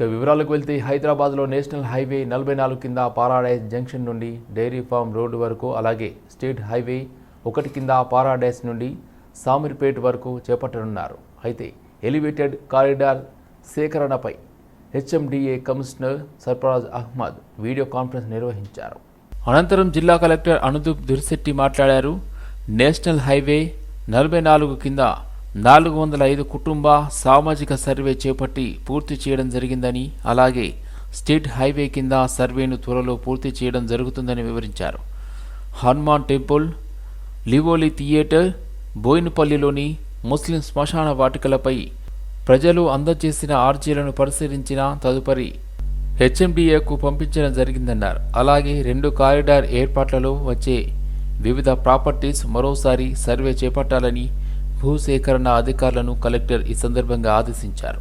ఇక వివరాలకు వెళ్తే హైదరాబాద్లో నేషనల్ హైవే నలభై నాలుగు కింద పారాడైజ్ జంక్షన్ నుండి డైరీ ఫామ్ రోడ్డు వరకు అలాగే స్టేట్ హైవే ఒకటి కింద పారాడైజ్ నుండి సామిర్పేట్ వరకు చేపట్టనున్నారు. అయితే elevated corridor సేకరణపై HMDA commissioner Sarfaraz Ahmed video conference నిర్వహించారు. అనంతరం జిల్లా కలెక్టర్ అనుదూప్ దుర్శెట్టి మాట్లాడారు. నేషనల్ హైవే నలభై నాలుగు కింద నాలుగు వందల ఐదు కుటుంబ సామాజిక సర్వే చేపట్టి పూర్తి చేయడం జరిగిందని అలాగే స్టేట్ హైవే కింద సర్వేను త్వరలో పూర్తి చేయడం జరుగుతుందని వివరించారు. హనుమాన్ టెంపుల్ లివోలి థియేటర్ బోయినపల్లిలోని ముస్లిం శ్మశాన వాటికలపై ప్రజలు అందజేసిన ఆర్జీలను పరిశీలించిన తదుపరి హెచ్ఎండిఏకు పంపించడం జరిగిందన్నారు. అలాగే రెండు కారిడార్ ఏర్పాట్లలో వచ్చే వివిధ ప్రాపర్టీస్ మరోసారి సర్వే చేపట్టాలని భూసేకరణ అధికారులను కలెక్టర్ ఈ సందర్భంగా ఆదేశించారు.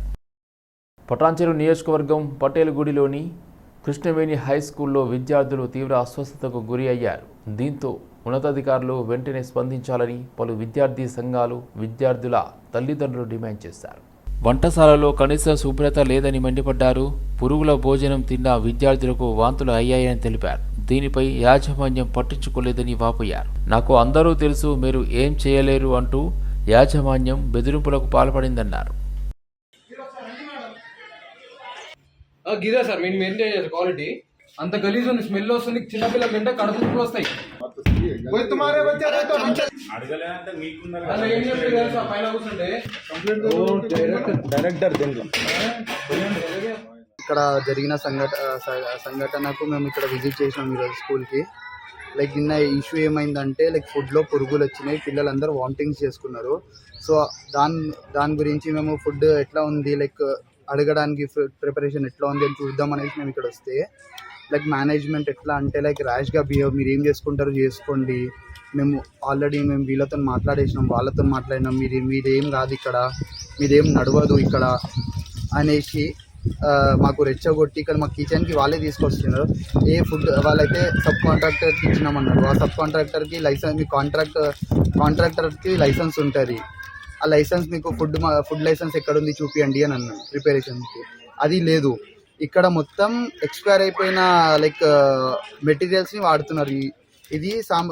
పటాన్చెరు నియోజకవర్గం పటేల్గూడిలోని కృష్ణవేణి హై స్కూల్లో విద్యార్థులు తీవ్ర అస్వస్థతకు గురి అయ్యారు. దీంతో ఉన్నతాధికారులు వెంటనే స్పందించాలని పలు విద్యార్థి సంఘాలు విద్యార్థుల తల్లిదండ్రులు డిమాండ్ చేశారు. వంటశాలలో కనీస శుభ్రత లేదని మండిపడ్డారు. పురుగుల భోజనం తిన్న విద్యార్థులకు వాంతులు అయ్యాయని తెలిపారు. దీనిపై యాజమాన్యం పట్టించుకోలేదని వాపోయారు. నాకు అందరూ తెలుసు మీరు ఏం చేయలేరు అంటూ యాజమాన్యం బెదిరింపులకు పాల్పడిందన్నారు. గిదే సార్ మీరు మెయింటైన్ క్వాలిటీ అంత గలీజ్ ఉంది స్మెల్ వస్తుంది చిన్నపిల్లలకి గింట కడుపులు వస్తాయి. డైరెక్టర్ ఇక్కడ జరిగిన సంఘట సంఘటనకు మేము ఇక్కడ విజిట్ చేసినాం ఈరోజు స్కూల్కి. లైక్ నిన్న ఇష్యూ ఏమైందంటే లైక్ ఫుడ్లో పురుగులు వచ్చినాయి పిల్లలందరూ వామిటింగ్స్ చేసుకున్నారు. సో దాని దాని గురించి మేము ఫుడ్ ఎట్లా ఉంది లైక్ అడగడానికి ప్రిపరేషన్ ఎట్లా ఉంది అని చూద్దాం అనేసి మేము ఇక్కడ వస్తే లైక్ మేనేజ్మెంట్ ఎట్లా అంటే లైక్ ర్యాష్గా బిహేవ్ మీరు ఏం చేసుకుంటారో చేసుకోండి. మేము ఆల్రెడీ మేము వీళ్ళతో మాట్లాడేసినాం వాళ్ళతో మాట్లాడినాం మీరు మీరేం కాదు ఇక్కడ మీరేం నడవదు ఇక్కడ అనేసి మాకు రెచ్చగొట్టి ఇక్కడ మా కిచెన్కి వాళ్ళే తీసుకొస్తున్నారు. ఏ ఫుడ్ వాళ్ళైతే సబ్ కాంట్రాక్టర్కి ఇచ్చినామన్నారు. ఆ సబ్ కాంట్రాక్టర్కి లైసెన్స్ మీ కాంట్రాక్ట్ కాంట్రాక్టర్కి లైసెన్స్ ఉంటుంది. ఆ లైసెన్స్ మీకు ఫుడ్ మా ఫుడ్ లైసెన్స్ ఎక్కడ ఉంది చూపియండి అని అన్నాను ప్రిపరేషన్కి. అది లేదు. ఇక్కడ మొత్తం ఎక్స్పైర్ అయిపోయిన లైక్ మెటీరియల్స్ని వాడుతున్నారు. ఇది సాంబ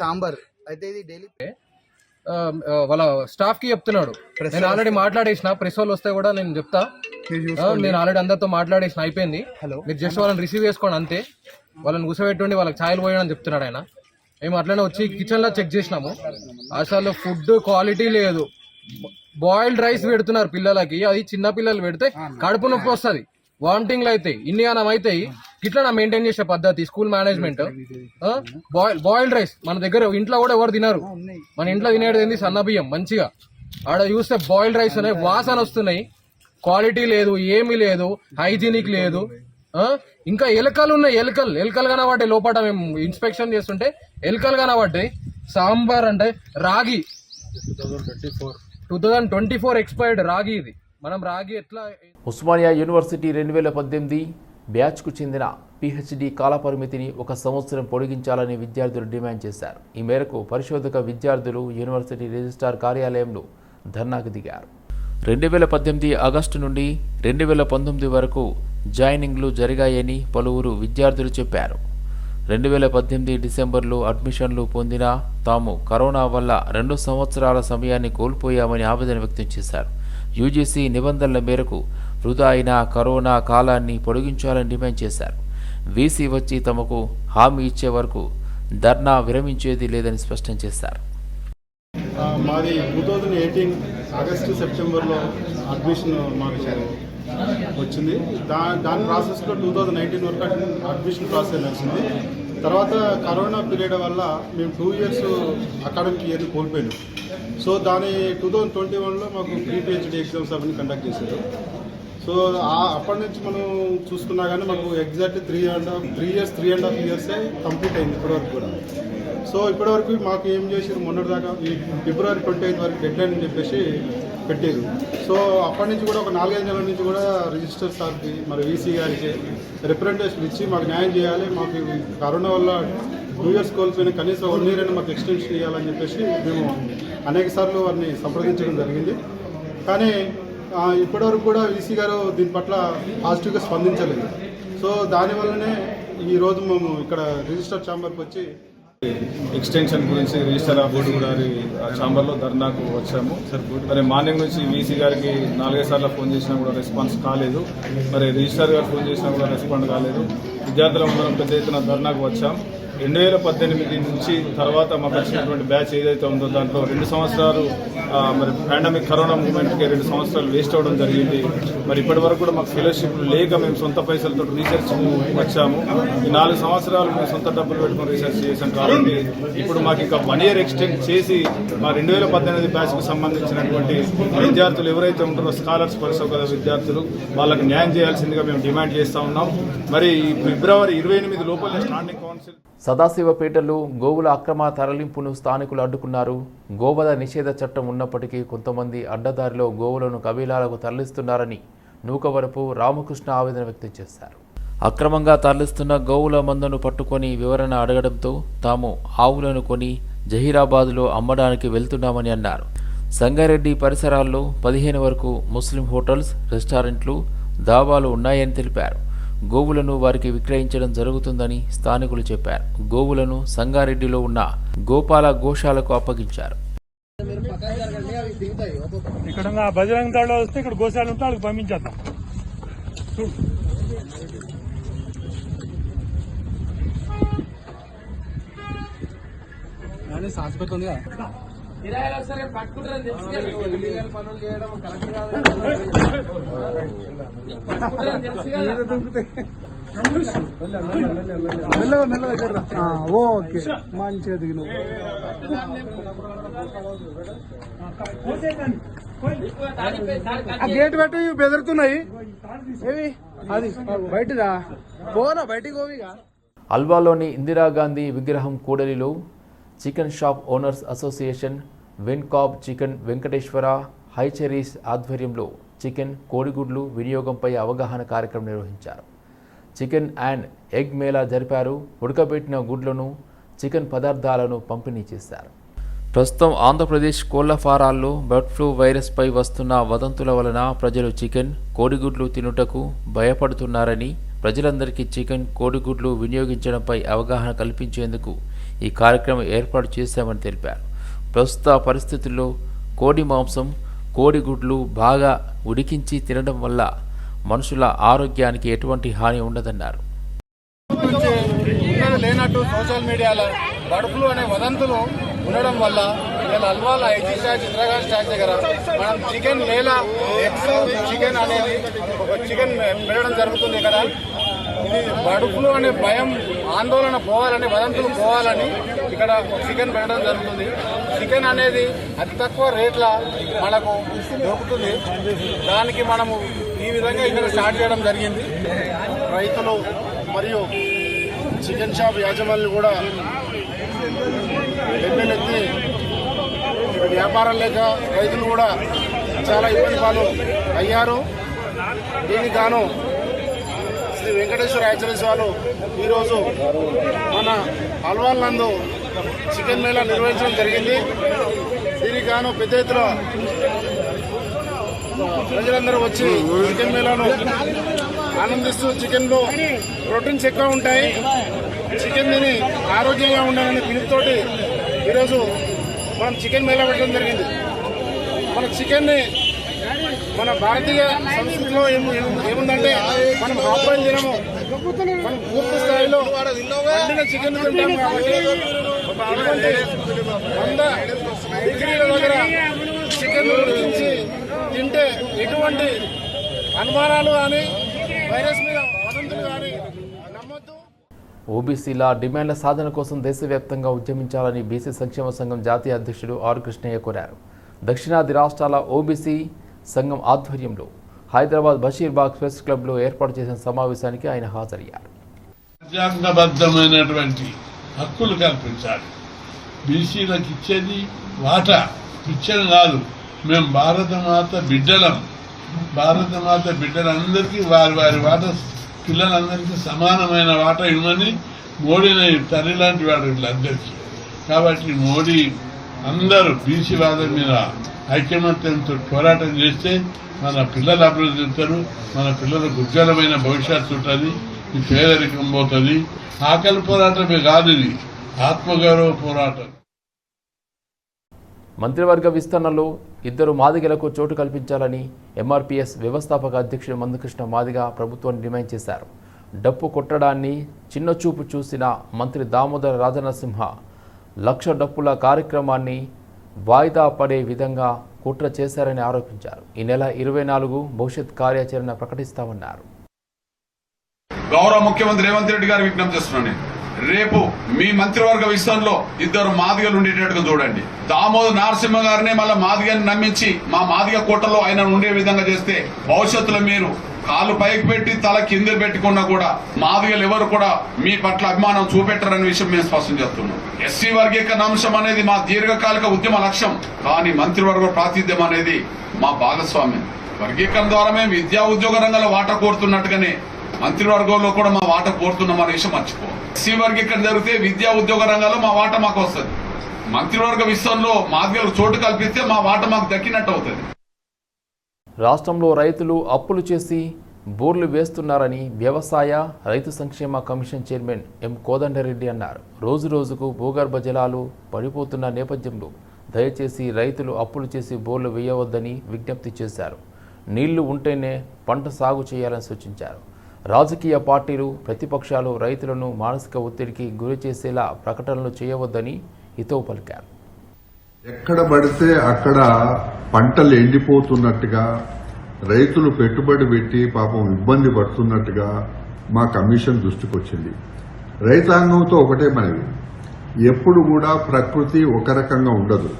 సాంబార్. అయితే ఇది డైలీ వాళ్ళ స్టాఫ్కి చెప్తున్నాడు. నేను ఆల్రెడీ మాట్లాడేసిన ప్రెస్ వాళ్ళు వస్తే కూడా నేను చెప్తా. నేను ఆల్రెడీ అందరితో మాట్లాడేసిన అయిపోయింది. హలో మీరు జస్ట్ వాళ్ళని రిసీవ్ చేసుకోండి అంతే. వాళ్ళని కూర్చోబెట్టుండి వాళ్ళకి ఛాయలు పోయడం చెప్తున్నాడు ఆయన. మేము అట్లనే వచ్చి కిచెన్లో చెక్ చేసినాము. అసలు ఫుడ్ క్వాలిటీ లేదు. బాయిల్డ్ రైస్ పెడుతున్నారు పిల్లలకి అది చిన్న పిల్లలు పెడితే కడుపు నొప్పి వస్తుంది. వామిటింగ్లు అవుతాయి ఇన్ని గానం అవుతాయి ఇట్లా నా మెయింటైన్ చేసే పద్ధతి school management boil boiled rice మన దగ్గర ఇంట్లో కూడా ఎవరు తినరు. మన ఇంట్లో తినేది ఏంది? సన్న బియ్యం మంచిగా. ఆడ చూస్తే బాయిల్డ్ రైస్ ఉన్నాయి వాసన వస్తున్నాయి. క్వాలిటీ లేదు ఏమీ లేదు హైజీనిక్ లేదు? ఇంకా ఎలకలు ఉన్నాయి ఎలకలు. ఎలకలు కనబడ్డాయి. లోపల మేము ఇన్స్పెక్షన్ చేస్తుంటే ఎలకలు కనబడ్డాయి. సాంబార్ అంటే రాగి. Two thousand twenty four expired రాగి ఇది. మనం రాగి ఎట్లా ఉస్మానియా యూనివర్సిటీ రెండు వేల పద్దెనిమిది బ్యాచ్కు చెందిన పిహెచ్డి కాలపరిమితిని ఒక సంవత్సరం పొడిగించాలని విద్యార్థులు డిమాండ్ చేశారు. ఈ మేరకు పరిశోధక విద్యార్థులు యూనివర్సిటీ రిజిస్ట్రార్ కార్యాలయంలో ధర్నాకు దిగారు. రెండు వేల పద్దెనిమిది ఆగస్టు నుండి రెండు వేల పంతొమ్మిది వరకు జాయినింగ్లు జరిగాయని పలువురు విద్యార్థులు చెప్పారు. రెండు వేల పద్దెనిమిది డిసెంబర్లో అడ్మిషన్లు పొందిన తాము కరోనా వల్ల రెండు సంవత్సరాల సమయాన్ని కోల్పోయామని ఆవేదన వ్యక్తం చేశారు. యూజీసీ నిబంధనల మేరకు వృధా అయిన కరోనా కాలాన్ని పొడిగించాలని డిమాండ్ చేశారు. వీసీ వచ్చి తమకు హామీ ఇచ్చే వరకు ధర్నా విరమించేది లేదని స్పష్టం చేశారు. మాది టూ థౌజండ్ ఎయిటీన్ ఆగస్టు సెప్టెంబర్లో అడ్మిషన్ మాకు వచ్చింది. దా దాని ప్రాసెస్లో టూ థౌజండ్ నైన్టీన్ వరకు అడ్మిషన్ ప్రాసెస్ నడిచింది తర్వాత కరోనా పీరియడ్ వల్ల మేము టూ ఇయర్స్ అకాడమిక్ ఇయర్ని కోల్పోయినాం. సో దాని టూ థౌజండ్ ట్వంటీ వన్లో మాకు ప్రీపిహెచ్డి ఎగ్జామ్స్ అవన్నీ కండక్ట్ చేశారు. సో ఆ- అప్పటి నుంచి మనం చూసుకున్నా కానీ మాకు exact three and half three years three and half ఇయర్సే complete అయింది ఇప్పటివరకు కూడా. సో ఇప్పటివరకు మాకు ఏం చేసారు మొన్నటి దాకా ఈ ఫిబ్రవరి ట్వంటీ ఐదు వరకు డెడ్ లైన్ అని చెప్పేసి పెట్టారు సో అప్పటి నుంచి కూడా ఒక నాలుగైదు నెలల నుంచి కూడా రిజిస్టర్ సార్కి మరి వీసీ గారికి రిప్రజెంటేషన్ ఇచ్చి మాకు న్యాయం చేయాలి. మాకు కరోనా వల్ల టూ ఇయర్స్ కోల్పోయిన కనీసం వన్ ఇయర్ అయినా మాకు ఎక్స్టెన్షన్ ఇవ్వాలని చెప్పేసి మేము అనేక సార్లు వారిని సంప్రదించడం జరిగింది. కానీ ఇప్పటివరకు కూడా ఈసీ గారు దీని పట్ల పాజిటివ్గా స్పందించలేదు. సో దానివల్లనే ఈరోజు మేము ఇక్కడ రిజిస్టర్ ఛాంబర్కి వచ్చి ఎక్స్టెన్షన్ గురించి రిజిస్టర్ ఆఫీస్ గారి ఛాంబర్లో ధర్నాకు వచ్చాము. మరి మార్నింగ్ నుంచి వీసీ గారికి నాలుగైదు సార్లు ఫోన్ చేసినా కూడా రెస్పాన్స్ కాలేదు. మరి రిజిస్టర్ గారు ఫోన్ చేసినా కూడా రెస్పాండ్ కాలేదు. విద్యార్థులం మనం పెద్ద ఎత్తున ధర్నాకు వచ్చాం. రెండు వేల పద్దెనిమిది నుంచి తర్వాత మాకు వచ్చినటువంటి బ్యాచ్ ఏదైతే ఉందో దాంట్లో రెండు సంవత్సరాలు మరి పాండమిక్ కరోనా మూమెంట్కి రెండు సంవత్సరాలు వేస్ట్ అవ్వడం జరిగింది. మరి ఇప్పటి వరకు కూడా మాకు ఫెలోషిప్లు లేక మేము సొంత పైసలతో రీసెర్చ్ వచ్చాము. ఈ నాలుగు సంవత్సరాలు మేము సొంత డబ్బులు పెట్టుకొని రీసెర్చ్ చేశాం కాబట్టి ఇప్పుడు మాకు ఇంకా వన్ ఇయర్ ఎక్స్టెండ్ చేసి మా రెండు వేల పద్దెనిమిది బ్యాచ్కు సంబంధించినటువంటి విద్యార్థులు ఎవరైతే ఉంటారో స్కాలర్స్ పరిసర విద్యార్థులు వాళ్ళకి న్యాయం చేయాల్సిందిగా మేము డిమాండ్ చేస్తూ ఉన్నాం. మరి ఫిబ్రవరి ఇరవై ఎనిమిది లోపల స్టాండింగ్ కౌన్సిల్ సదాశివపేటలో గోవుల అక్రమ తరలింపును స్థానికులు అడ్డుకున్నారు. గోవధ నిషేధ చట్టం ఉన్నప్పటికీ కొంతమంది అడ్డదారిలో గోవులను కబీలాలకు తరలిస్తున్నారని నూకవరపు రామకృష్ణ ఆవేదన వ్యక్తం చేశారు. అక్రమంగా తరలిస్తున్న గోవుల మందను పట్టుకొని వివరణ అడగడంతో తాము ఆవులను కొని జహీరాబాద్లో అమ్మడానికి వెళ్తున్నామని అన్నారు. సంగారెడ్డి పరిసరాల్లో పదిహేను వరకు ముస్లిం హోటల్స్ రెస్టారెంట్లు దాబాలు ఉన్నాయని తెలిపారు. గోవులను వారికి విక్రయించడం జరుగుతుందని స్థానికులు చెప్పారు. గోవులను సంగారెడ్డిలో ఉన్న గోపాల గోశాలకు అప్పగించారు. ఇక్కడ బజరంగ దళ వస్తే ఇక్కడ గోశాల ఉంటే వాళ్ళకి పంపించేద్దాం. ఓకే మంచిగా దిగిన ఆ గేట్ పెట్టి బెదురుతున్నాయి ఏవి అది బయటదా పోనా బయటికి పోవిగా అల్వాలోని ఇందిరాగాంధీ విగ్రహం కూడలిలో chicken shop owners association Venkob chicken Venkateshwara hatcheries ఆధ్వర్యంలో చికెన్ కోడిగుడ్లు వినియోగంపై అవగాహన కార్యక్రమం నిర్వహించారు. చికెన్ అండ్ ఎగ్ మేళా జరిపారు. ఉడకబెట్టిన గుడ్లను చికెన్ పదార్థాలను పంపిణీ చేశారు. ప్రస్తుతం ఆంధ్రప్రదేశ్ కోళ్ళ ఫారాల్లో బర్డ్ ఫ్లూ వైరస్పై వస్తున్న వదంతుల వలన ప్రజలు చికెన్ కోడిగుడ్లు తినుటకు భయపడుతున్నారని ప్రజలందరికీ చికెన్ కోడిగుడ్లు వినియోగించడంపై అవగాహన కల్పించేందుకు ఈ కార్యక్రమం ఏర్పాటు చేశామని తెలిపారు. ప్రస్తుత పరిస్థితుల్లో కోడి మాంసం కోడిగుడ్లు బాగా ఉడికించి తినడం వల్ల మనుషుల ఆరోగ్యానికి ఎటువంటి హాని ఉండదన్నారు. లేనట్టు సోషల్ మీడియాలో బడుపులు అనే వదంతులు ఉండడం వల్ల ఇలా Alwal IG statue Indira Gandhi statue దగ్గర మనం చికెన్ లేలా ఎగ్స్ చికెన్ అనేది ఒక చికెన్ పెట్టడం జరుగుతుంది ఇక్కడ. ఇది బడుపులు అనే భయం ఆందోళన పోవాలని వదంతులు పోవాలని ఇక్కడ చికెన్ పెట్టడం జరుగుతుంది. చికెన్ అనేది అతి తక్కువ రేట్ల మనకు దొరుకుతుంది. దానికి మనము ఈ విధంగా ఇక్కడ స్టార్ట్ చేయడం జరిగింది. రైతులు మరియు చికెన్ షాప్ యాజమాన్యులు కూడా ఎమ్మెల్యేకి వ్యాపారం లేక రైతులు కూడా చాలా ఇబ్బంది పాలు అయ్యారు. దీనికి గాను శ్రీ వెంకటేశ్వర యాచరీస్ వాళ్ళు ఈరోజు మన అల్వాల్ నందు చికెన్ మేళా నిర్వహించడం జరిగింది. దీనికి గాను పెద్ద ఎత్తున ప్రజలందరూ వచ్చి చికెన్ మేళాను ఆనందిస్తూ చికెన్లో ప్రోటీన్స్ ఎక్కువ ఉంటాయి. చికెన్ తిని ఆరోగ్యంగా ఉండాలనే పిలుపుతోటి ఈరోజు మనం చికెన్ మేళా పెట్టడం జరిగింది. మన చికెన్ని మన భారతీయ సంస్కృతిలో ఏము- ఏము- ఏముందంటే మనం హాఫ్ తినము. మనం పూర్తి స్థాయిలో చికెన్ తింటాము కాబట్టి వంద డిగ్రీల దగ్గర చికెన్ ఉడికించి తింటే ఎటువంటి అనుమానాలు కానీ వైరస్ మీద వదంతులు కానీ నమ్మొద్దు ఓబీసీల డిమాండ్ల సాధన కోసం దేశవ్యాప్తంగా ఉద్యమించాలని బీసీ సంక్షేమ సంఘం జాతీయ అధ్యక్షుడు ఆర్ కృష్ణయ్య కోరారు. దక్షిణాది రాష్ట్రాల ఓబీసీ సంఘం ఆధ్వర్యంలో హైదరాబాద్ బషీర్బాగ్ ప్రెస్ క్లబ్లో ఏర్పాటు చేసిన సమావేశానికి ఆయన హాజరయ్యారు. రాజ్యాంగబద్ధమైనటువంటి హక్కులు కల్పించాలి. బీసీలకు ఇచ్చేది వాటా ఇచ్చేది కాదు. మేము భారతమాత బిడ్డలం. భారతమాత బిడ్డలందరికీ వారి వారి వాట పిల్లలందరికీ సమానమైన వాటా ఇవ్వమని మోడీని తల్లి లాంటి వాడు వీళ్ళందరికీ. కాబట్టి మోడీ అందరూ బీసీ వాదం మీద ఐకమత్యంతో పోరాటం చేస్తే మన పిల్లలు అభివృద్ధి చెందుతారు మన పిల్లలకు ఉజ్వలమైన భవిష్యత్తు ఉంటుంది. ఈ పేదరికం పోతుంది. ఆకలి పోరాటమే కాదు ఇది. ఆత్మగౌరవ పోరాటం. మంత్రివర్గ విస్తరణలో ఇద్దరు మాదిగలకు చోటు కల్పించాలని ఎంఆర్పిఎస్ వ్యవస్థాపక అధ్యక్షుడు మందకృష్ణ మాదిగ ప్రభుత్వాన్ని డిమాండ్ చేశారు. డప్పు కొట్టడాన్ని చిన్నచూపు చూసిన మంత్రి దామోదర రాజనరసింహ లక్ష డప్పుల కార్యక్రమాన్ని వాయిదా పడే విధంగా కుట్ర చేశారని ఆరోపించారు. ఈ నెల ఇరవై నాలుగు భవిష్యత్ కార్యాచరణ ప్రకటిస్తామన్నారు. గౌరవ ముఖ్యమంత్రి రేవంత్ రెడ్డి గారు విజ్ఞప్తి చేస్తున్నాను నేను. రేపు మీ మంత్రివర్గ విషయంలో ఇద్దరు మాదిగలు ఉండేటట్టుగా చూడండి. దామోదర్ నరసింహ గారినే మళ్ళీ మాదిగని నమ్మించి మా మాదిగ కోటలో ఆయన ఉండే విధంగా చేస్తే భవిష్యత్తులో మీరు కాళ్ళు పైకి పెట్టి తల కింద పెట్టుకున్నా కూడా మాదిగలు ఎవరు కూడా మీ పట్ల అభిమానం చూపెట్టరనే విషయం మేము స్పష్టం చేస్తున్నాం. ఎస్సీ వర్గీకరణ అంశం అనేది మా దీర్ఘకాలిక ఉద్యమ లక్ష్యం. కానీ మంత్రివర్గ ప్రాతినిధ్యం అనేది మా భాగస్వామ్యం. వర్గీకరణ ద్వారా మేము విద్యా ఉద్యోగ రంగంలో వాటా కోరుతున్నట్టుగానే మంత్రివర్గంలో కూడా మా వాట కోరుతున్నాం అనే విషయం మర్చిపో. ఎస్సీ ఇక్కడ జరిగితే విద్యా ఉద్యోగ రంగంలో మా వాట మాకు వస్తుంది. మంత్రివర్గ విషయంలో మాదిగలకు చోటు కల్పిస్తే మా వాట మాకు దక్కినట్టు అవుతుంది. రాష్ట్రంలో రైతులు అప్పులు చేసి బోర్లు వేస్తున్నారని వ్యవసాయ రైతు సంక్షేమ కమిషన్ చైర్మన్ ఎం కోదండరెడ్డి అన్నారు. రోజు రోజుకు భూగర్భ జలాలు పడిపోతున్న నేపథ్యంలో దయచేసి రైతులు అప్పులు చేసి బోర్లు వేయవద్దని విజ్ఞప్తి చేశారు. నీళ్ళు ఉంటేనే పంట సాగు చేయాలని సూచించారు. రాజకీయ పార్టీలు ప్రతిపక్షాలు రైతులను మానసిక ఒత్తిడికి గురి చేసేలా ప్రకటనలు చేయవద్దని హితవు పలికారు ఎక్కడ పడితే అక్కడ పంటలు ఎండిపోతున్నట్టుగా రైతులు పెట్టుబడి పెట్టి పాపం ఇబ్బంది పడుతున్నట్టుగా మా కమిషన్ దృష్టికొచ్చింది. రైతాంగంతో ఒకటే మనవి. ఎప్పుడు కూడా ప్రకృతి ఒక రకంగా ఉండదు.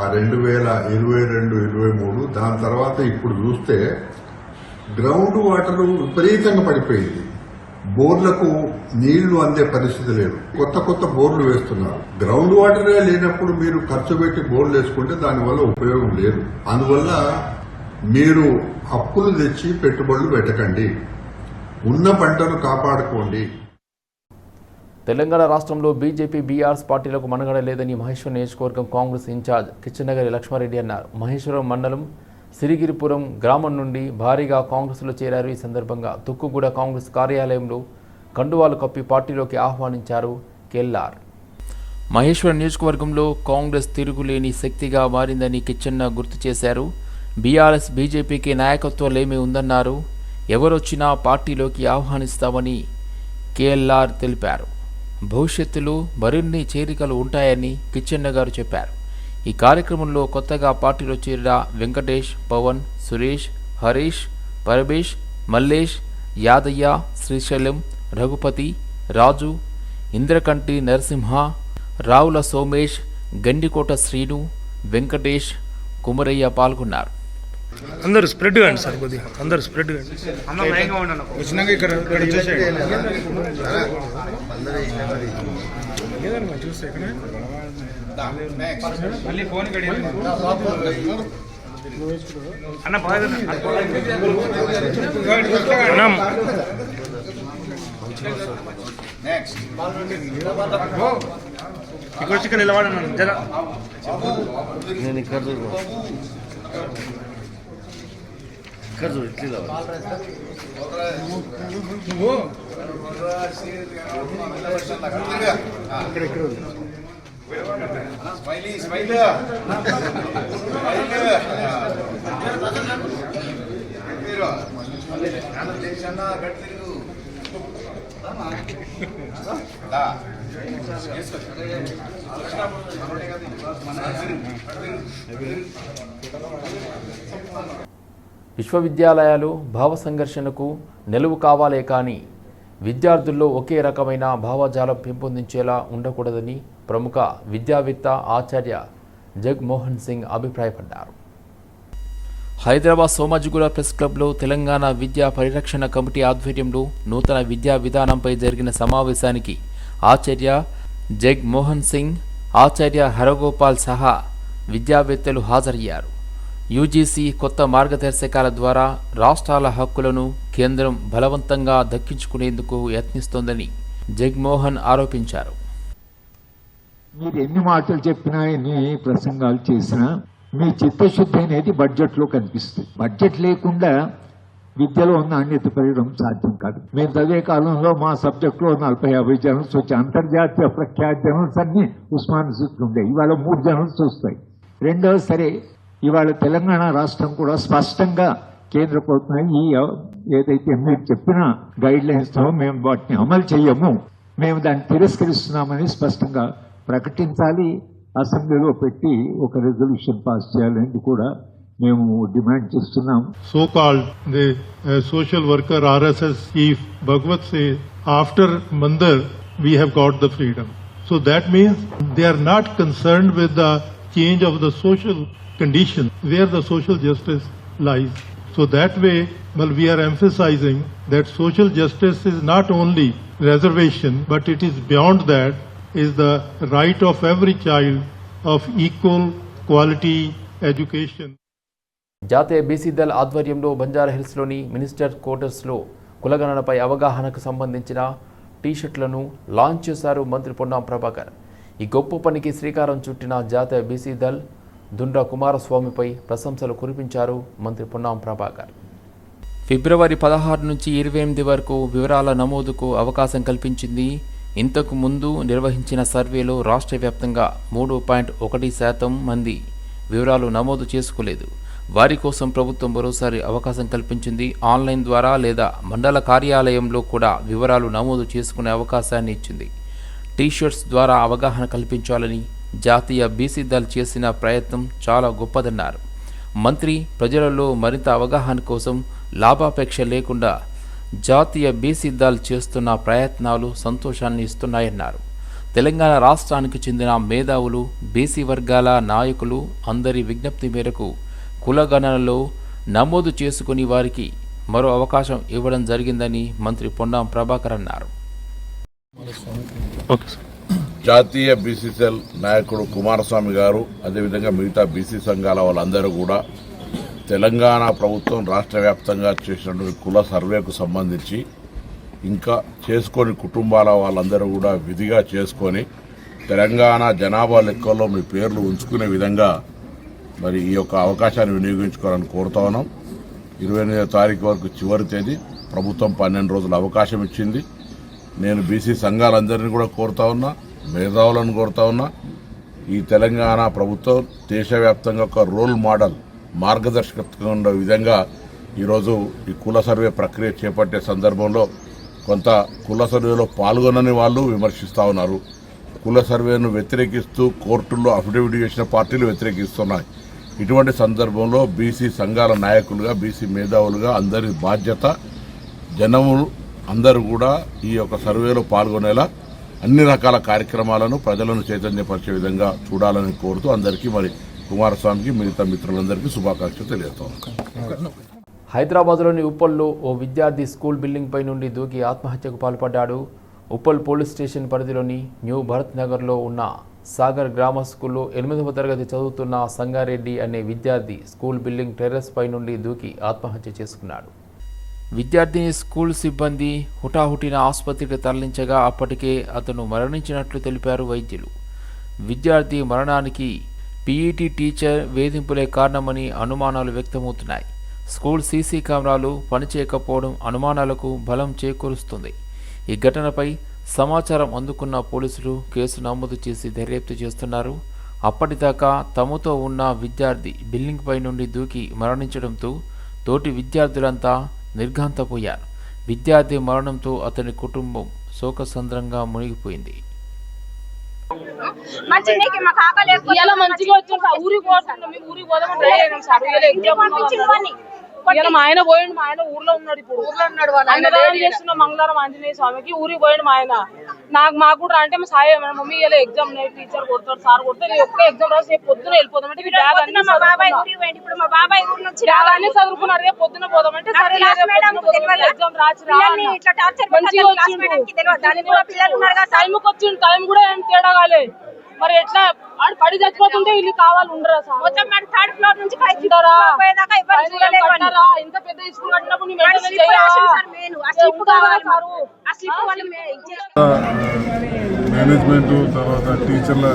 ఆ రెండు వేల ఇరవై రెండు ఇరవై మూడు దాని తర్వాత ఇప్పుడు చూస్తే గ్రౌండ్ వాటర్ విపరీతంగా పడిపోయింది. బోర్లకు నీళ్ళు అందే పరిస్థితి లేదు. కొత్త కొత్త బోర్లు వేస్తున్నారు. గ్రౌండ్ వాటరే లేనప్పుడు మీరు ఖర్చు పెట్టి బోర్లు వేసుకుంటే దానివల్ల ఉపయోగం లేదు. అందువల్ల మీరు అప్పులు తెచ్చి పెట్టుబడులు పెట్టకండి. ఉన్న పంటను కాపాడుకోండి. తెలంగాణ రాష్ట్రంలో బీజేపీ బీఆర్ఎస్ పార్టీలకు మనుగడ లేదని మహేశ్వరం నియోజకవర్గం కాంగ్రెస్ ఇన్ఛార్జ్ కిచ్చనగరి లక్ష్మారెడ్డి అన్నారు. మహేశ్వరం మండలం సిరిగిరిపురం గ్రామం నుండి భారీగా కాంగ్రెస్లో చేరారు. ఈ సందర్భంగా తుక్కుగూడ కాంగ్రెస్ కార్యాలయంలో కండువాలు కప్పి పార్టీలోకి ఆహ్వానించారు కెల్లార్ మహేశ్వరం నియోజకవర్గంలో కాంగ్రెస్ తిరుగులేని శక్తిగా మారిందని కిచ్చన్న గుర్తు చేశారు. బీఆర్ఎస్ బీజేపీకి నాయకత్వాలేమీ ఉందన్నారు. ఎవరొచ్చినా పార్టీలోకి ఆహ్వానిస్తామని కేఎల్ఆర్ తెలిపారు. భవిష్యత్తులో మరిన్ని చేరికలు ఉంటాయని కిచ్చెన్న గారు చెప్పారు. ఈ కార్యక్రమంలో కొత్తగా పార్టీలో చేరిన వెంకటేష్ పవన్ సురేష్ హరీష్ పరమేష్ మల్లేష్ యాదయ్య శ్రీశైలం రఘుపతి రాజు ఇంద్రకంటి నరసింహ రావుల సోమేష్ గండికోట శ్రీను వెంకటేష్ కుమరయ్య పాల్గొన్నారు. అందరూ స్ప్రెడ్ కండి సార్ కొద్దిగా. అందరూ స్ప్రెడ్ కండి వచ్చినాక ఇక్కడ ఇక్కడ వచ్చేసేయండి. లేదమ్మా, చూస్తే ఇక్కడ అన్న పదవి అన్న ఇక్కడ వచ్చి ఇక్కడ జర విశ్వవిద్యాలయాలు భావ సంఘర్షణకు నిలువు కావాలే కానీ విద్యార్థుల్లో ఒకే రకమైన భావజాలం పెంపొందించేలా ఉండకూడదని ప్రముఖ విద్యావేత్త ఆచార్య జగ్మోహన్ సింగ్ అభిప్రాయపడ్డారు. హైదరాబాద్ సోమాజిగూడ ప్రెస్ క్లబ్లో తెలంగాణ విద్యా పరిరక్షణ కమిటీ ఆధ్వర్యంలో నూతన విద్యా విధానంపై జరిగిన సమావేశానికి ఆచార్య జగ్మోహన్ సింగ్ ఆచార్య హరగోపాల్ సహా విద్యావేత్తలు హాజరయ్యారు. యూజీసీ కొత్త మార్గదర్శకాల ద్వారా రాష్ట్రాల హక్కులను కేంద్రం బలవంతంగా దక్కించుకునేందుకు యత్నిస్తోందని జగ్మోహన్ ఆరోపించారు. మీరు ఎన్ని మాటలు చెప్పినా ఎన్ని ప్రసంగాలు చేసినా మీ చిత్తశుద్ధి అనేది బడ్జెట్లో కనిపిస్తుంది. బడ్జెట్ లేకుండా విద్యలో నాణ్యత పెరగడం సాధ్యం కాదు. మేము చదివే కాలంలో మా సబ్జెక్టులో నలభై యాభై జర్నల్స్ వచ్చాయి. అంతర్జాతీయ ప్రఖ్యాత జర్నల్స్ అన్ని ఉస్మాన్ చుట్టూ ఉండే ఇవాళ మూడు జర్నల్స్ వస్తాయి. రెండవ సరే ఇవాళ తెలంగాణ రాష్ట్రం కూడా స్పష్టంగా కేంద్ర ప్రభుత్వం ఈ ఏదైతే మీరు చెప్పిన గైడ్ లైన్స్తో మేము వాటిని అమలు చేయము. మేము దాన్ని తిరస్కరిస్తున్నామని స్పష్టంగా ప్రకటించాలి. అసెంబ్లీలో పెట్టి ఒక రెజల్యూషన్ పాస్ చేయాలని కూడా మేము డిమాండ్ చేస్తున్నాం. So call social worker RSS ఈ Bhagwat after Mandar we had the freedom so that means they are not concern with the change of the social social condition where the social justice lies. So that way, well, we are emphasizing that social justice is not only reservation, but it is beyond that, is the right of every child of equal quality education. జాతీయ BC దళ ఆధ్వర్యంలో బంజారాహిల్స్లోని minister క్వార్టర్స్లో కులగణనపై అవగాహనకు సంబంధించిన టీషర్ట్లను launch చేశారు మంత్రి పొన్నాం ప్రభాకర్ ఈ గొప్ప పనికి శ్రీకారం చుట్టిన జాతీయ బీసీ దళ్ దుండ్ర కుమారస్వామిపై ప్రశంసలు కురిపించారు మంత్రి పొన్నాం ప్రభాకర్. ఫిబ్రవరి పదహారు నుంచి ఇరవై ఎనిమిది వరకు వివరాల నమోదుకు అవకాశం కల్పించింది. ఇంతకు ముందు నిర్వహించిన సర్వేలో రాష్ట్ర వ్యాప్తంగా మూడు పాయింట్ ఒకటి శాతం మంది వివరాలు నమోదు చేసుకోలేదు. వారి కోసం ప్రభుత్వం మరోసారి అవకాశం కల్పించింది. ఆన్లైన్ ద్వారా లేదా మండల కార్యాలయంలో కూడా వివరాలు నమోదు చేసుకునే అవకాశాన్ని ఇచ్చింది. టీషర్ట్స్ ద్వారా అవగాహన కల్పించాలని జాతీయ బీసీ దళ్ చేసిన ప్రయత్నం చాలా గొప్పదన్నారు. మంత్రి ప్రజలలో మరింత అవగాహన కోసం లాభాపేక్ష లేకుండా జాతీయ బీసీ దళ్ చేస్తున్న ప్రయత్నాలు సంతోషాన్ని ఇస్తున్నాయన్నారు. తెలంగాణ రాష్ట్రానికి చెందిన మేధావులు బీసీ వర్గాల నాయకులు అందరి విజ్ఞప్తి మేరకు కులగణనలో నమోదు చేసుకుని వారికి మరో అవకాశం ఇవ్వడం జరిగిందని మంత్రి పొన్నాం ప్రభాకర్ అన్నారు. జాతీయ బీసీసీఎల్ నాయకుడు కుమారస్వామి గారు అదేవిధంగా మిగతా బీసీ సంఘాల వాళ్ళందరూ కూడా తెలంగాణ ప్రభుత్వం రాష్ట్ర వ్యాప్తంగా చేసినటువంటి కుల సర్వేకు సంబంధించి ఇంకా చేసుకొని కుటుంబాల వాళ్ళందరూ కూడా విధిగా చేసుకొని తెలంగాణ జనాభా లెక్కల్లో మీ పేర్లు ఉంచుకునే విధంగా మరి ఈ యొక్క అవకాశాన్ని వినియోగించుకోవాలని కోరుతా ఉన్నాం. ఇరవై ఎనిమిదో తారీఖు వరకు చివరి తేదీ ప్రభుత్వం పన్నెండు రోజుల అవకాశం ఇచ్చింది. నేను బీసీ సంఘాలందరినీ కూడా కోరుతా ఉన్నా. మేధావులను కోరుతా ఉన్నా ఈ తెలంగాణ ప్రభుత్వం దేశవ్యాప్తంగా ఒక రోల్ మోడల్ మార్గదర్శకత్వం ఉండే విధంగా ఈరోజు ఈ కుల సర్వే ప్రక్రియ చేపట్టే సందర్భంలో కొంత కుల సర్వేలో పాల్గొనని వాళ్ళు విమర్శిస్తూ ఉన్నారు. కుల సర్వేను వ్యతిరేకిస్తూ కోర్టుల్లో అఫిడవిట్ చేసిన పార్టీలు వ్యతిరేకిస్తున్నాయి. ఇటువంటి సందర్భంలో బీసీ సంఘాల నాయకులుగా బీసీ మేధావులుగా అందరి బాధ్యత జనములు అందరూ కూడా ఈ యొక్క సర్వేలో పాల్గొనేలా అన్ని రకాల కార్యక్రమాలను ప్రజలను చైతన్యపరిచే విధంగా చూడాలని కోరుతూ అందరికీ మరి కుమారస్వామికి మిగతా మిత్రులందరికీ శుభాకాంక్షలు తెలియజేస్తాం హైదరాబాద్లోని ఉప్పల్లో ఓ విద్యార్థి స్కూల్ బిల్డింగ్ పై నుండి దూకి ఆత్మహత్యకు పాల్పడ్డాడు. ఉప్పల్ పోలీస్ స్టేషన్ పరిధిలోని న్యూ భరత్ నగర్లో ఉన్న సాగర్ గ్రామ స్కూల్లో ఎనిమిదవ తరగతి చదువుతున్న సంగారెడ్డి అనే విద్యార్థి స్కూల్ బిల్డింగ్ టెర్రస్ పై నుండి దూకి ఆత్మహత్య చేసుకున్నాడు. విద్యార్థిని స్కూల్ సిబ్బంది హుటాహుటిన ఆసుపత్రికి తరలించగా అప్పటికే అతను మరణించినట్లు తెలిపారు వైద్యులు. విద్యార్థి మరణానికి పీఈటీ టీచర్ వేధింపులే కారణమని అనుమానాలు వ్యక్తమవుతున్నాయి. స్కూల్ సీసీ కెమెరాలు పనిచేయకపోవడం అనుమానాలకు బలం చేకూరుస్తుంది. ఈ ఘటనపై సమాచారం అందుకున్న పోలీసులు కేసు నమోదు చేసి దర్యాప్తు చేస్తున్నారు. అప్పటిదాకా తమతో ఉన్న విద్యార్థి బిల్లింగ్ పై నుండి దూకి మరణించడంతో తోటి విద్యార్థులంతా నిర్ఘాంతపోయారు. విద్యార్థి మరణంతో అతని కుటుంబం శోకసంద్రంగా మునిగిపోయింది. మంచిగా ఇలా మా ఆయన పోయిండు మా ఆయన ఊర్లో ఉన్నాడు ఇప్పుడు. ఊర్లో ఉన్నాడు అన్నదానం చేస్తున్నాం మంగళవారం ఆంజనేయ స్వామికి. ఊరికి పోయిండు మా ఆయన. నాకు మాకు కూడా అంటే మా సాయి మా మమ్మీ ఇలా ఎగ్జామ్ టీచర్ కొడతాడు సార్ కొడతాడు. ఈ ఒక్క ఎగ్జామ్ రాసి రేపు పొద్దున బ్యాగ్ అన్ని ఇప్పుడు మా బాబాయ్ బ్యాగ్ అన్ని చదువుకున్నారు రేపు పొద్దున సరే మేడం తెలియదా? ఎగ్జామ్ రాసి మంచిగా వచ్చిండు. టైంకి టైం కూడా ఏం తేడా కాలే. మరి ఎట్లా ఆడు పడి చచ్చిపోతుంటే వీళ్ళు కావాలి ఉండరా సార్ మొత్తం మన థర్డ్ ఫ్లోర్ నుంచి పైకి? పోయేదాకా ఎవరు? ఇంత పెద్ద స్కూల్ కట్టినప్పుడు నీ వాడు వెంటనే స్లిప్ చేయరా? రాసిండు సార్ మెయిన్ ఆ స్లిప్ ఉంటారా కావాలి సారు? ఆ స్లిప్ వాళ్ళు మే- ఇచ్చేసి మేనేజ్మెంట్ తర్వాత టీచర్ల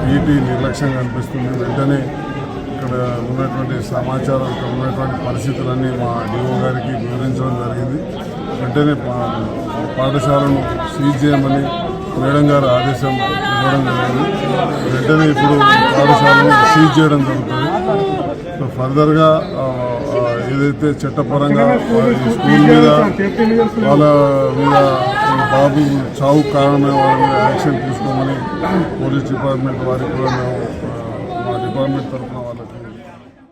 పీటీ నిర్లక్ష్యం కనిపిస్తుంది వెంటనే ఇక్కడ ఉన్నటువంటి సమాచారం ఇక్కడ ఉన్నటువంటి పరిస్థితులన్నీ మా డిఓ గారికి వివరించడం జరిగింది. వెంటనే పాఠశాలను సీజ్ చేయమని మేడం గారు ఆదేశం ఇవ్వడం జరిగింది. వెంటనే ఇప్పుడు పాఠశాలను సీజ్ చేయడం జరుగుతుంది. సో ఫర్దర్గా ఏదైతే చట్టపరంగా ఈ స్కూల్ మీద వాళ్ళ మీద బాబు చావు కారణమే వాళ్ళ మీద యాక్షన్ తీసుకోమని పోలీస్ డిపార్ట్మెంట్ వారికి కూడా మేము మా డిపార్ట్మెంట్ తరఫున వాళ్ళకి.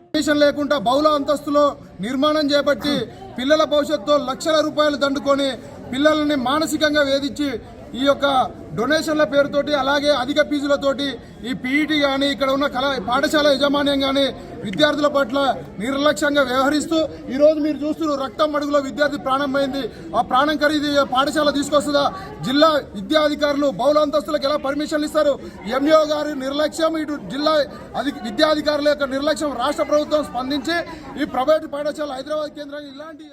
పర్మిషన్ లేకుండా బహుళ అంతస్తులో నిర్మాణం చేపట్టి పిల్లల భవిష్యత్తులో లక్షల రూపాయలు దండుకొని పిల్లల్ని మానసికంగా వేధించి ఈ యొక్క డొనేషన్ల పేరుతోటి అలాగే అధిక ఫీజులతోటి ఈ పీఈటీ కానీ ఇక్కడ ఉన్న కళా పాఠశాల యాజమాన్యం కానీ విద్యార్థుల పట్ల నిర్లక్ష్యంగా వ్యవహరిస్తూ ఈరోజు మీరు చూస్తున్నారు రక్తం అడుగులో విద్యార్థి ప్రాణమైంది ఆ ప్రాణం ఖరీదు పాఠశాల తీసుకొస్తుందా? జిల్లా విద్యాధికారులు బౌల అంతస్తులకు ఎలా పర్మిషన్లు ఇస్తారు? ఎంఈఓ గారి నిర్లక్ష్యం ఇటు జిల్లా అధి విద్యాధికారుల యొక్క నిర్లక్ష్యం రాష్ట్ర ప్రభుత్వం స్పందించి ఈ ప్రైవేటు పాఠశాల హైదరాబాద్ కేంద్రంగా ఇలాంటి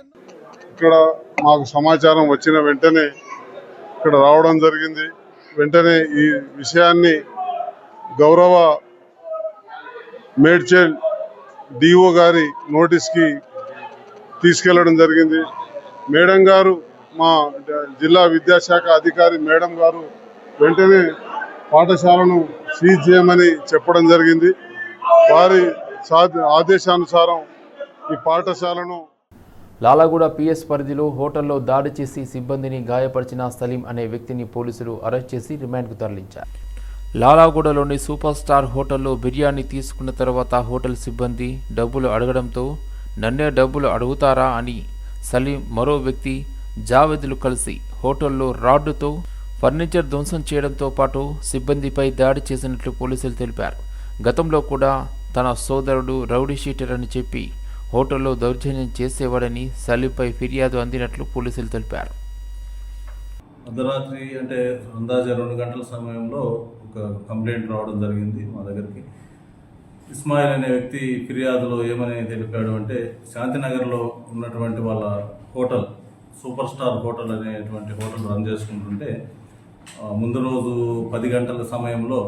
ఇక్కడ మాకు సమాచారం వచ్చిన వెంటనే ఇక్కడ రావడం జరిగింది. వెంటనే ఈ విషయాన్ని గౌరవ మేడ్చల్ డిఓ గారి నోటీస్కి తీసుకెళ్ళడం జరిగింది. మేడం గారు మా జిల్లా విద్యాశాఖ అధికారి మేడం గారు వెంటనే పాఠశాలను సీజ్ చేయమని చెప్పడం జరిగింది. వారి సా- ఆదేశానుసారం ఈ పాఠశాలను లాలాగూడ పిఎస్ పరిధిలో హోటల్లో దాడి చేసి సిబ్బందిని గాయపరిచిన సలీం అనే వ్యక్తిని పోలీసులు అరెస్ట్ చేసి రిమాండ్కు తరలించారు. లాలాగూడలోని సూపర్ స్టార్ హోటల్లో బిర్యానీ తీసుకున్న తర్వాత హోటల్ సిబ్బంది డబ్బులు అడగడంతో నన్నే డబ్బులు అడుగుతారా? అని సలీం మరో వ్యక్తి జావేదులు కలిసి హోటల్లో రాడ్డుతో ఫర్నిచర్ ధ్వంసం చేయడంతో పాటు సిబ్బందిపై దాడి చేసినట్లు పోలీసులు తెలిపారు. గతంలో కూడా తన సోదరుడు రౌడీ షీటర్ అని చెప్పి హోటల్లో దౌర్జన్యం చేసేవాడని సలీంపై ఫిర్యాదు అందినట్లు పోలీసులు తెలిపారు. అర్ధరాత్రి అంటే అందాజ రెండు గంటల సమయంలో ఒక కంప్లైంట్ రావడం జరిగింది మా దగ్గరికి. ఇస్మాయిల్ అనే వ్యక్తి ఫిర్యాదులో ఏమని తెలిపాడు అంటే శాంతినగర్లో ఉన్నటువంటి వాళ్ళ హోటల్ సూపర్ స్టార్ హోటల్ అనేటువంటి హోటల్ రన్ చేసుకుంటుంటే ముందు రోజు పది గంటల సమయంలో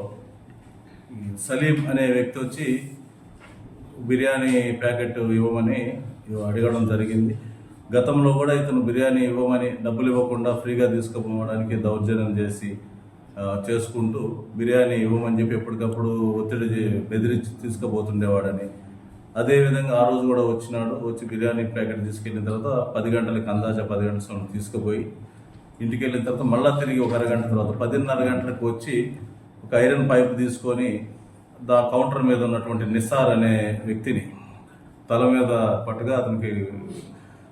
సలీం అనే వ్యక్తి వచ్చి బిర్యానీ ప్యాకెట్ ఇవ్వమని అడగడం జరిగింది. గతంలో కూడా ఇతను బిర్యానీ ఇవ్వమని డబ్బులు ఇవ్వకుండా ఫ్రీగా తీసుకుపోవడానికి దౌర్జన్యం చేసి చేసుకుంటూ బిర్యానీ ఇవ్వమని చెప్పి ఎప్పటికప్పుడు ఒత్తిడి బెదిరించి తీసుకుపోతుండేవాడని. అదేవిధంగా ఆ రోజు కూడా వచ్చినాడు వచ్చి బిర్యానీ ప్యాకెట్ తీసుకెళ్ళిన తర్వాత పది గంటలకి అందాజా పది గంటల సమయం తీసుకుపోయి ఇంటికి వెళ్ళిన తర్వాత మళ్ళీ తిరిగి ఒక అరగంట తర్వాత పదిన్నర గంటలకు వచ్చి ఒక ఐరన్ పైప్ తీసుకొని దా కౌంటర్ మీద ఉన్నటువంటి నిస్సార్ అనే వ్యక్తిని తల మీద పట్టుగా అతనికి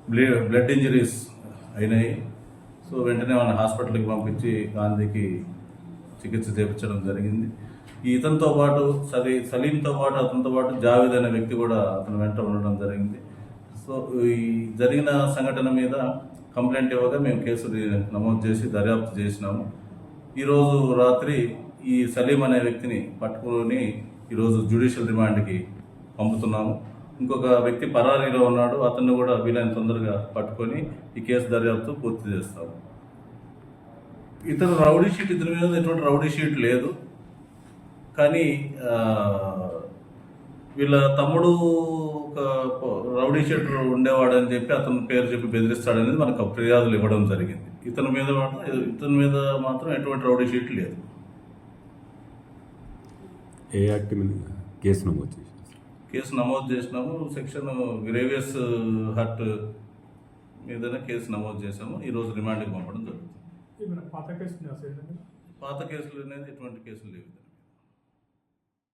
బ్లే బ్లడ్ ఇంజరీస్ అయినాయి. సో వెంటనే మన హాస్పిటల్కి పంపించి గాంధీకి చికిత్స చేపించడం జరిగింది. ఈ ఇతనితో పాటు సలీ సలీంతో పాటు అతనితో పాటు జావేద్ అనే వ్యక్తి కూడా అతను వెంట ఉండడం జరిగింది. సో ఈ జరిగిన సంఘటన మీద కంప్లైంట్ ఇవ్వగా మేము కేసు నమోదు చేసి దర్యాప్తు చేసినాము. ఈరోజు రాత్రి ఈ సలీం అనే వ్యక్తిని పట్టుకుని ఈరోజు జ్యుడిషియల్ రిమాండ్కి పంపుతున్నాము. ఇంకొక వ్యక్తి పరారీలో ఉన్నాడు. అతన్ని కూడా వీలైన తొందరగా పట్టుకొని ఈ కేసు దర్యాప్తు పూర్తి చేస్తాము. ఇతను రౌడీ షీట్ ఇతని మీద ఎటువంటి రౌడీ షీట్ లేదు. కానీ వీళ్ళ తమ్ముడు ఒక రౌడీ షీట్ ఉండేవాడని చెప్పి అతని పేరు చెప్పి బెదిరిస్తాడనేది మనకు ఫిర్యాదులు ఇవ్వడం జరిగింది. ఇతని మీద మాత్రం ఇతని మీద మాత్రం ఎటువంటి రౌడీ షీట్ లేదు. ఏ యాక్ట్ మీద కేసు నమోదు చేశారు? కేసు నమోదు చేసినాము. సెక్షన్ గ్రేవియస్ హర్ట్ మీదనే కేసు నమోదు చేసాము ఈరోజు రిమాండ్కి పంపడం జరుగుతుంది. పాత కేసు పాత కేసులు అనేది ఎటువంటి కేసులు లేవు.